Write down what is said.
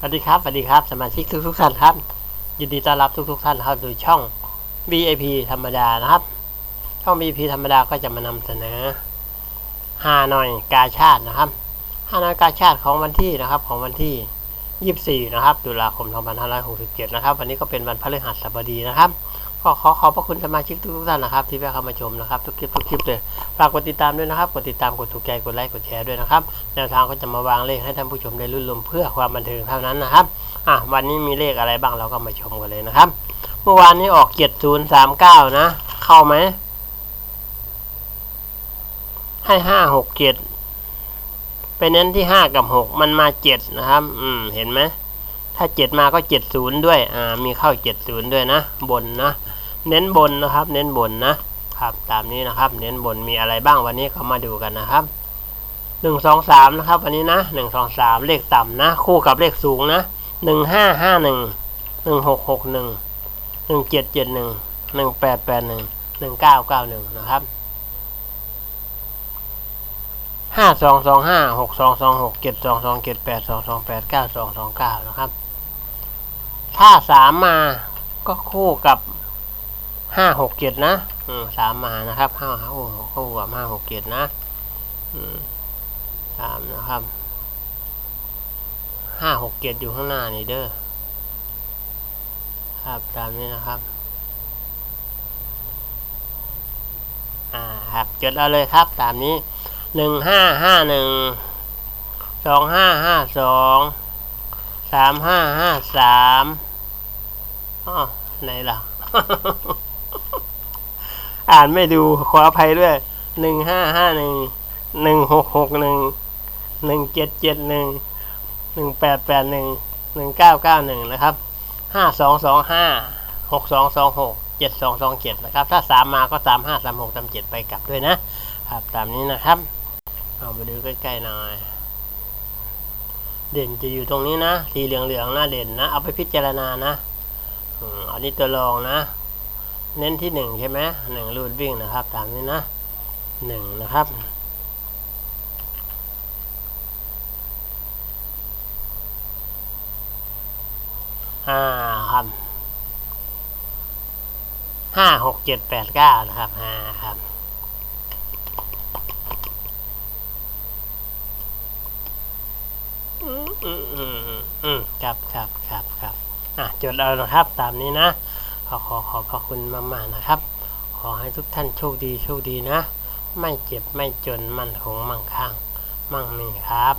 สวัสดีครับสวัสดีครับ สมาชิกทุกทุกท่านครับ ยินดีต้อนรับทุกทุกท่านเข้าสู่ช่อง VIP ธรรมดานะครับ ช่อง VIP ธรรมดาก็จะมานำเสนอฮานอยกาชาตินะครับฮานอยกาชาติของวันที่นะครับ ของวันที่ 24 นะครับตุลาคม 2567 นะครับ วันนี้ก็เป็นวันพฤหัสบดีนะครับ ก็ขอขอบพระคุณสมาชิกทุกท่านนะครับ ที่แวะเข้ามาชมนะครับทุกคลิปทุกคลิปเลยฝากกดติดตามด้วยนะครับกดติดตามกดถูกใจกดไลค์กดแชร์ด้วยนะครับแนวทางก็จะมาวางเลขให้ท่านผู้ชมได้รุ่นรวมเพื่อความบันเทิงเท่านั้นนะครับอะวันนี้มีเลขอะไรบ้างเราก็มาชมกันเลยนะครับ เมื่อวานนี้ออกเจ็ดศูนย์สามเก้านะ เข้าไหมให้ห้าหกเจ็ดไปเน้นที่ห้ากับหกมันมาเจ็ดนะครับ อืมเห็นไหม ถ้าเจ็ดมาก็เจ็ดศูนย์ด้วย อ่า มีเข้าเจ็ดศูนย์ด้วยนะ บนนะ เน้นบนนะครับ เน้นบนนะครับ ตามนี้นะครับ เน้นบน มีอะไรบ้างวันนี้ก็มาดูกันนะครับหนึ่งสองสามนะครับ วันนี้นะหนึ่งสองสามเลขต่ำนะ คู่กับเลขสูงนะหนึ่งห้าห้าหนึ่งหนึ่งหกหกหนึ่งหนึ่งเจ็ดเจ็ดหนึ่งหนึ่งแปดแปดหนึ่งหนึ่งเก้าเก้าหนึ่งนะครับห้าสองสองห้าหกสองสองหกเจ็ดสองสองเจ็ดแปดสองสองแปดเก้าสองสองเก้านะครับ ถ้าสามมาก็คู่กับห้าหกเจ็ดนะสามมานะครับห้าโอ้คู่กับห้าหกเจ็ดนะสามนะครับห้าหกเจ็ดอยู่ข้างหน้านี่เด้อครับตามนี้นะครับ อ่าครับจดเอาเลยครับ ตามนี้หนึ่งห้าห้าหนึ่งสองห้าห้าสองสามห้าห้าสาม อ๋อไหนล่ะ อ่านไม่ดูขออภัยด้วยหนึ่งห้าห้าหนึ่งหนึ่งหกหกหนึ่งหนึ่งเจ็ดเจ็ดหนึ่งหนึ่งแปดแปดหนึ่งหนึ่งเก้าเก้าหนึ่งนะครับห้าสองสองห้าหกสองสองหกเจ็ดสองสองเจ็ดนะครับ ถ้าสามมาก็สามห้าสามหกสามเจ็ดไปกลับด้วยนะครับตามนี้นะครับเอามาดูใกล้ๆหน่อย เด่นจะอยู่ตรงนี้นะ สีเหลืองๆนะเด่นนะ เอาไปพิจารณานะ อันนี้ตัวรองนะ เน้นที่หนึ่งใช่ไหมหนึ่งรูดวิ่งนะครับ ตามนี้นะหนึ่งนะครับห้าครับห้าหกเจ็ดแปดเก้านะครับห้าครับอืมอืมอืมอืมอืมครับครับครับครับ อะจดเอานะครับตามนี้นะขอขอขอบพระคุณมากๆนะครับ ขอให้ทุกท่านโชคดีโชคดีนะ ไม่เจ็บไม่จนมั่นคงมั่งคั่งมั่งมีครับ